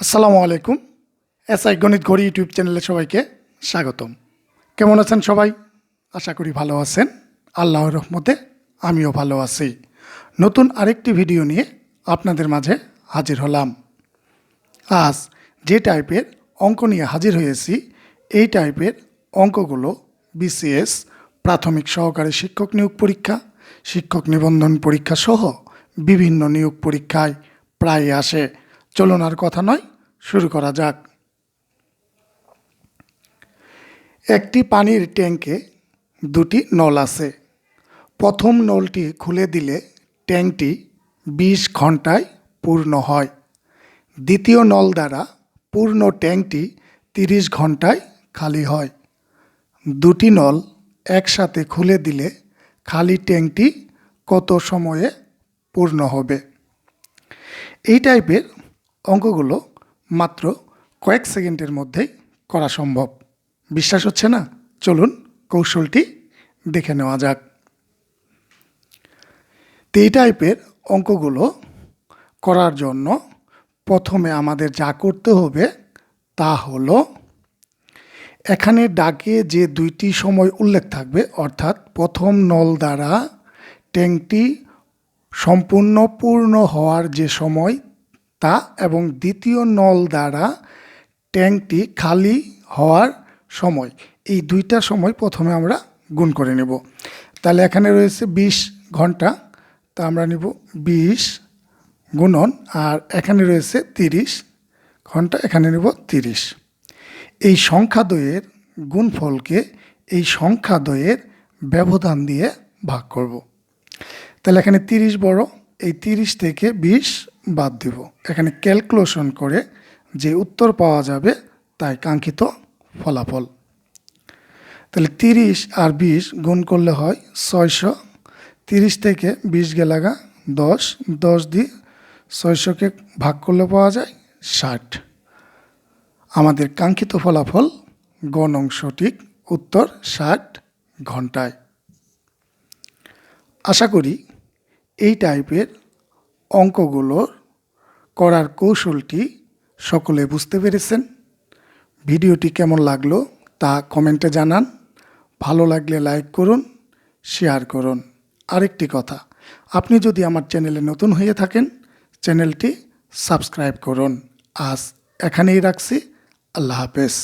আসসালামু আলাইকুম। এসআই গণিত ঘড়ি ইউটিউব চ্যানেলে সবাইকে স্বাগতম। কেমন আছেন সবাই? আশা করি ভালো আছেন। আল্লাহর রহমতে আমিও ভালো আছি। নতুন আরেকটি ভিডিও নিয়ে আপনাদের মাঝে হাজির হলাম। আজ যে টাইপের অঙ্ক নিয়ে হাজির হয়েছি, এই টাইপের অঙ্কগুলো বিসিএস, প্রাথমিক সহকারী শিক্ষক নিয়োগ পরীক্ষা, শিক্ষক নিবন্ধন পরীক্ষা সহ বিভিন্ন নিয়োগ পরীক্ষায় প্রায় আসে। চলুন আর কথা নয়, শুরু করা যাক। একটি পানির ট্যাঙ্কে দুটি নল আছে। প্রথম নলটি খুলে দিলে ট্যাঙ্কটি বিশ ঘন্টায় পূর্ণ হয়। দ্বিতীয় নল দ্বারা পূর্ণ ট্যাঙ্কটি তিরিশ ঘন্টায় খালি হয়। দুটি নল একসাথে খুলে দিলে খালি ট্যাঙ্কটি কত সময়ে পূর্ণ হবে? এই টাইপের অঙ্কগুলো মাত্র কয়েক সেকেন্ডের মধ্যেই করা সম্ভব। বিশ্বাস হচ্ছে না? চলুন কৌশলটি দেখে নেওয়া যাক। তো এই টাইপের অঙ্কগুলো করার জন্য প্রথমে আমাদের যা করতে হবে তা হলো, এখানে ডাকে যে দুইটি সময় উল্লেখ থাকবে, অর্থাৎ প্রথম নল দ্বারা ট্যাঙ্কটি সম্পূর্ণ পূর্ণ হওয়ার যে সময় তা এবং দ্বিতীয় নল দ্বারা ট্যাঙ্কটি খালি হওয়ার সময়। এই দুইটা সময় প্রথমে আমরা গুণ করে নেব। তাহলে এখানে রয়েছে বিশ ঘণ্টা। তা আমরা নেব বিশ গুণন আর এখানে রয়েছে তিরিশ ঘণ্টা, এখানে নেব তিরিশ। এই সংখ্যা সংখ্যাদ্বয়ের গুণফলকে এই সংখ্যা সংখ্যাদ্বয়ের ব্যবধান দিয়ে ভাগ করব। তাহলে এখানে তিরিশ বড়, এই তিরিশ থেকে বিশ বাদ দিব। এখানে ক্যালকুলেশন করে যে উত্তর পাওয়া যাবে তাই কাঙ্ক্ষিত ফলাফল। তাহলে তিরিশ আর বিশ গুণ করলে হয় ছয়শো। তিরিশ থেকে বিশ গেলাগা দশ। দশ দিয়ে ছয়শোকে ভাগ করলে পাওয়া যায় ষাট। আমাদের কাঙ্ক্ষিত ফলাফল গণং সঠিক উত্তর ষাট ঘন্টায়। আশা করি এই টাইপের অঙ্কগুলোর করার কৌশলটি সকলে বুঝতে পেরেছেন। ভিডিওটি কেমন লাগল তা কমেন্টে জানান। ভালো লাগলে লাইক করুন, শেয়ার করুন। আরেকটি কথা, আপনি যদি আমার চ্যানেলে নতুন হয়ে থাকেন, চ্যানেলটি সাবস্ক্রাইব করুন। আজ এখানেই রাখছি। আল্লাহ হাফেজ।